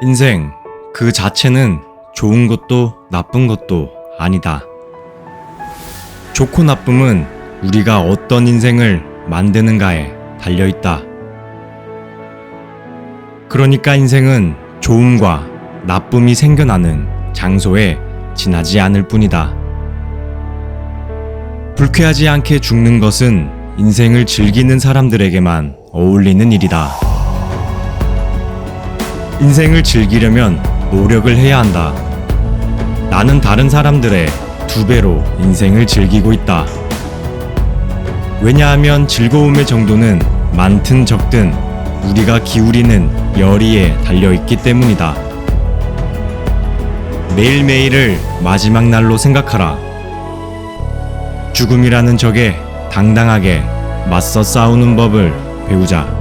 인생 그 자체는 좋은 것도 나쁜 것도 아니다. 좋고 나쁨은 우리가 어떤 인생을 만드는가에 달려 있다. 그러니까 인생은 좋음과 나쁨이 생겨나는 장소에 지나지 않을 뿐이다. 불쾌하지 않게 죽는 것은 인생을 즐기는 사람들에게만 어울리는 일이다. 인생을 즐기려면 노력을 해야 한다. 나는 다른 사람들의 두 배로 인생을 즐기고 있다. 왜냐하면 즐거움의 정도는 많든 적든 우리가 기울이는 열의에 달려 있기 때문이다. 매일매일을 마지막 날로 생각하라. 죽음이라는 적에 당당하게 맞서 싸우는 법을 배우자.